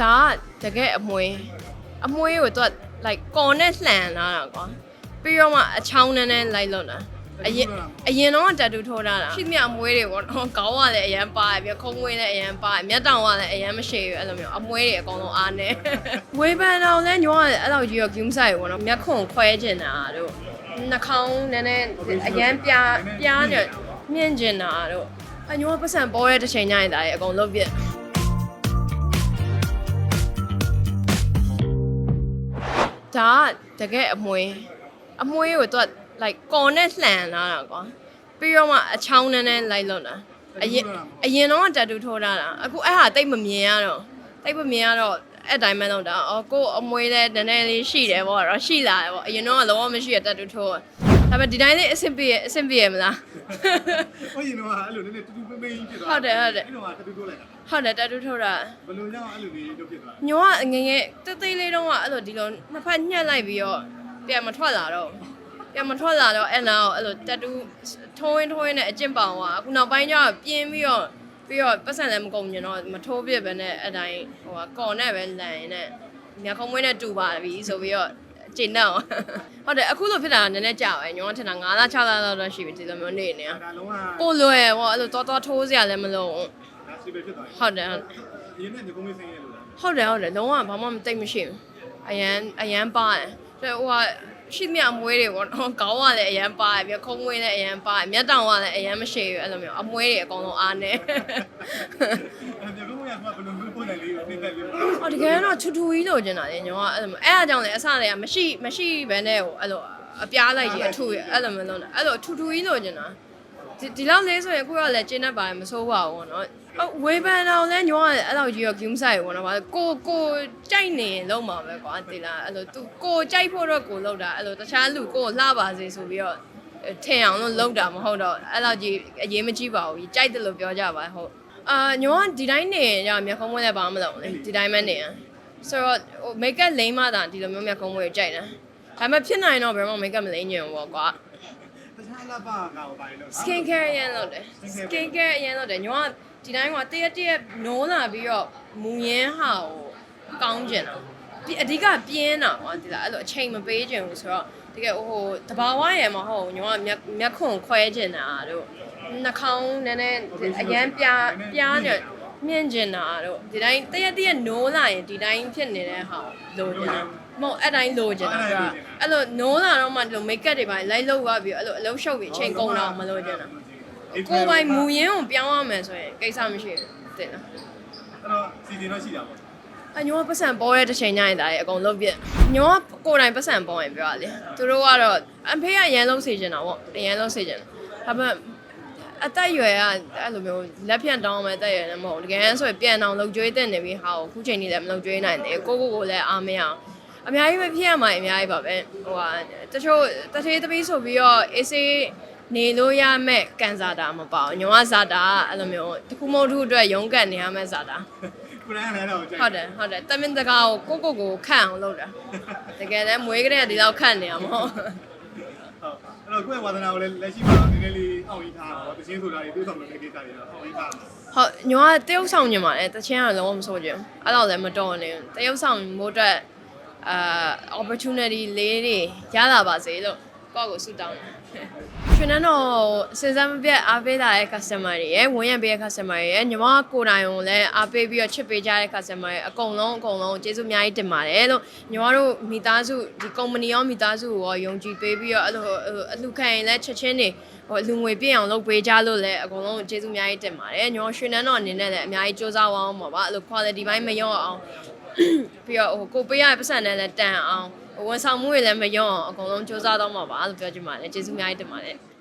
ဒါကတကယ်အမွေးအမွေးကိုသူက like ကော်နဲ့လှန်လာတာကွာပြီးတော့မှအချောင်းနဲ့နဲ့လိုက်လွတ်တာအရင်အရင်တော့တက်တူထိုးထားတာရှိမြအမွေးတွေပေါ့နော်ခေါင်းကလည်းအရန်ပါတယ်ပြီးခုံးမွေးလည်းအရန်ပါတယ်မျက်တောင်ကလည်းအရန်မရှိဘူးအဲ့လိုမျိုးအမွေးတွေအကုန်လုံးအားနေဝေဖန်တော့လဲညောကအဲ့လိုကြီးရောဂူးဆိုင်ပေါ့နော်မျက်ခွန်ခွဲကျင်တာတို့နှာခေါင်းနည်းနည်းအရန်ပြားပြားနေမြင့်ကျင်တာတို့အညောပတ်စံပေါ်တဲ့တစ်ချိန်ညရင်ဒါတွေအကုန်လုံးပြစ် ဒါကတကယ်အမွေးအမွေးကိုသူက like ကော်နဲ့လှန်လာတာကွာပြီးတော့မှအချောင်းနဲ့နဲ့လိုက်လွတ်တာအရင်အရင်တော့တက်တူထိုးထားတာအခုအဲ့ဟာတိတ်မမြင်ရတော့တိတ်မမြင်ရတော့အဲ့တိုင်းပဲလုပ်တာအော်ကိုအမွေးလဲနည်းနည်းလေးရှိတယ်ပေါ့တော့ရှိလာတယ်ပေါ့အရင်တော့ကလုံးဝမရှိရတက်တူထိုး ဒါပေမဲ့ဒီတိုင်းလေးအဆင်ပြေအဆင်ပြေမလားဟိုရင်တော့အဲ့လိုနည်းနည်းတူတူပိမ့်ပိမ့်ဖြစ်သွားဟုတ်တယ်ဟုတ်တယ်အဲ့တော့ကတူတူလိုက်တာဟုတ်တယ်တက်တူထိုးတာဘယ်လိုကြောင့်အဲ့လိုလေးလုပ်ဖြစ်သွားလဲညောကငယ်ငယ်တိတ်တိတ်လေးတော့ကအဲ့လိုဒီလိုနှစ်ဖက်ညှက်လိုက်ပြီးတော့ပြန်မထွက်လာတော့ပြန်မထွက်လာတော့အဲ့နောက်အဲ့လိုတက်တူထိုးရင်းထိုးရင်းနဲ့အကျင့်ပေါင်ကအခုနောက်ပိုင်းကျတော့ပြင်းပြီးတော့ပြီးတော့ပတ်စံလည်းမကုန်ညင်တော့မထိုးပြစ်ပဲနဲ့အဲ့တိုင်းဟိုကကော်နဲ့ပဲလန်နဲ့မြက်ခုံးမွေးနဲ့တူပါပြီဆိုပြီးတော့ ကျင့်တော့ဟုတ်တယ်အခုလိုဖြစ်တာကနည်းနည်းကြာပဲညောကထင်တာ9လ6လလောက်တော့ရှိပြီဒီလိုမျိုးနေနေဒါလုံးဝကိုလွယ်ပေါ့အဲ့လိုတော်တော်ထိုးစရာလည်းမလိုဘူးဒါစီပဲဖြစ်သွားဟုတ်တယ်ရင်းနဲ့ဒီကုန်းလေးစင်းရလို့လားဟုတ်တယ်ဟုတ်တယ်လုံးဝဘာမှမသိမ့်မရှိဘူးအရန်အရန်ပါတယ်တဲ့ဟိုကရှိမြအမွေးတွေပေါ့နော်ခေါင်းကလည်းအရန်ပါတယ်ပြီးခုံးမွေးလည်းအရန်ပါတယ်မျက်တောင်ကလည်းအရန်မရှိဘူးအဲ့လိုမျိုးအမွေးတွေအကုန်လုံးအားနေအဲ့ဒီကုန်းကဘယ်လို မျိုးပုံစံလေးကိုသိတဲ့လေးဟောတကယ်တော့ထူထူကြီးလိုချင်တာလေညောကအဲ့လိုမျိုးအဲ့အကြောင်းလေအစတွေကမရှိမရှိဘဲနဲ့ဟိုအဲ့လိုအပြားလိုက်ကြီးအထူကြီးအဲ့လိုမျိုးလုံးတာအဲ့လိုထူထူကြီးလိုချင်တာဒီဒီလောက်လေးဆိုရင်အခုကလည်းကျင်းတတ်ပါတယ်မစိုးပါဘူးပေါ့နော်အဝေးပန်တော့လဲညောကအဲ့လိုကြီးရောဂူးဆိုင်ပေါ့နော်ဗာကိုကိုကြိုက်နေရင်လုံးမှာပဲကွာတိလားအဲ့လိုသူကိုကြိုက်ဖို့တော့ကိုလောက်တာအဲ့လိုတခြားလူကိုလှပါစေဆိုပြီးတော့ထင်အောင်လို့လောက်တာမဟုတ်တော့အဲ့လိုကြီးအရေးမကြီးပါဘူးကြိုက်တယ်လို့ပြောကြပါဟုတ် အာညောကဒီတိုင်းနေရမျက်ခုံးမွေးလည်းဘာမှမလုပ်ဘူးလေဒီတိုင်းပဲနေရဆိုတော့ဟိုမိတ်ကပ်လိမ့်မှသာဒီလိုမျိုးမျက်ခုံးမွေးကိုကြိုက်တယ်ဒါပေမဲ့ဖြစ်နိုင်တော့ဘယ်မှမိတ်ကပ်မလိမ့်ညင်ဘူးပေါ့ကွာတခြားလာပါကောပါလို့ skin care အရင်လုပ်တယ် skin care အရင်လုပ်တယ်ညောကဒီတိုင်းကတရက်တရက်နိုးလာပြီးတော့မူရင်းဟာကိုကောင်းကျင်တာဒီအဓိကပြင်းတာကွာဒီလားအဲ့လိုအချိန်မပေးကျင်ဘူးဆိုတော့တကယ်ဟိုတဘာဝရယ်မဟုတ်ဘူးညောကမျက်မျက်ခွန်ခွဲကျင်တာတို့ နှာခေါင်းနည်းနည်းအရန်ပြားပြားနေမြင့်ကျင်တာတို့ဒီတိုင်းတရက်တရက်နိုးလာရင်ဒီတိုင်းဖြစ်နေတဲ့ဟာကိုလိုချင်တာမဟုတ်အဲ့တိုင်းလိုချင်တာဆိုတော့အဲ့လိုနိုးလာတော့မှဒီလို make up တွေပါလိုက်လောက်သွားပြီးအဲ့လိုအလုံးရှုပ်ပြီးအချိန်ကုန်တော့မလိုချင်တာကိုယ်ပိုင်မူရင်းကိုပြောင်းရမယ်ဆိုရင်ကိစ္စမရှိဘူးတင်လားအဲ့တော့စီစဉ်တော့ရှိတာပေါ့အညောပတ်စံပေါ်တဲ့တစ်ချိန်ညရင်ဒါတွေအကုန်လုံးပြည့်ညောကိုယ်တိုင်ပတ်စံပေါ်ရင်ပြောရလေသူတို့ကတော့အဖေကအရန်လုံးစေချင်တာပေါ့အရန်လုံးစေချင်တာဒါပေမဲ့ အသက်အရွယ်ကအဲ့လိုမျိုးလက်ဖြတ်တောင်းမယ်အသက်အရွယ်လည်းမဟုတ်ဘူးတကယ်ဆိုရင်ပြန်အောင်လှုပ်ကြွေးတဲ့နေပြီးဟာကိုခုချိန်ကြီးလည်းမလှုပ်ကြွေးနိုင်တယ်ကိုကိုကိုလည်းအားမရအောင်အများကြီးပဲဖြစ်ရမှာအများကြီးပါပဲဟိုဟာတချို့တထေးသမီးဆိုပြီးတော့အေးစေးနေလို့ရမဲ့ကန်စာတာမပေါ့ညောကစာတာကအဲ့လိုမျိုးတစ်ခုမဟုတ်တစ်ခုအတွက်ရုန်းကန်နေရမဲ့စာတာကိုရန်လည်းတော့ဟုတ်တယ်ဟုတ်တယ်တမင်တကာကိုကိုကိုကိုခန့်အောင်လုပ်တာတကယ်လည်းမွေးကလေးကဒီလောက်ခန့်နေရမဟုတ် ဟုတ်အဲ့တော့ကိုယ့်ဝါသနာကိုလည်းလက်ရှိမှာနည်းနည်းလေးအောင့်ရထားတော့တချင်းဆိုတာတွေတွေးဆောင်လို့ကိစ္စတွေတော့အောင့်ရထားတာဟုတ်ညောကတရုပ်ဆောင်ညင်ပါတယ်တချင်းကလုံးဝမဆိုးကြဘူးအဲ့တော့လည်းမတော်နေဘူးတရုပ်ဆောင်မို့အတွက်အာ opportunity လေးတွေရလာပါစေလို့ကိုယ့်ကိုဆုတောင်းတယ် ရှင်နန်းတော့စဉ်းစားမပြတ်အားပေးလာတဲ့ customer တွေရယ်ဝင်ရပေးတဲ့ customer တွေရယ်ညီမကိုယ်တိုင်ကိုလည်းအားပေးပြီးတော့ချစ်ပေးကြတဲ့ customer တွေအကုန်လုံးအကုန်လုံးကျေးဇူးအများကြီးတင်ပါတယ်လို့ညီမတို့မိသားစုဒီ company ရောမိသားစုကိုရောယုံကြည်ပေးပြီးတော့အဲ့လိုအလှခံရင်လည်းချက်ချင်းတွေဟိုအလူငွေပြည့်အောင်လုပ်ပေးကြလို့လည်းအကုန်လုံးကျေးဇူးအများကြီးတင်ပါတယ်ညီမရွှေနန်းတော်အနေနဲ့လည်းအများကြီးစူးစမ်းအောင်ပါပါအဲ့လို quality ဘိုင်းမရောအောင်ပြီးတော့ဟိုကိုပေးရတဲ့ပတ်စံနဲ့လည်းတန်အောင်ဟိုဝန်ဆောင်မှုတွေလည်းမရောအောင်အကုန်လုံးစူးစမ်းတော့မှာပါလို့ပြောချင်ပါတယ်ကျေးဇူးအများကြီးတင်ပါတယ်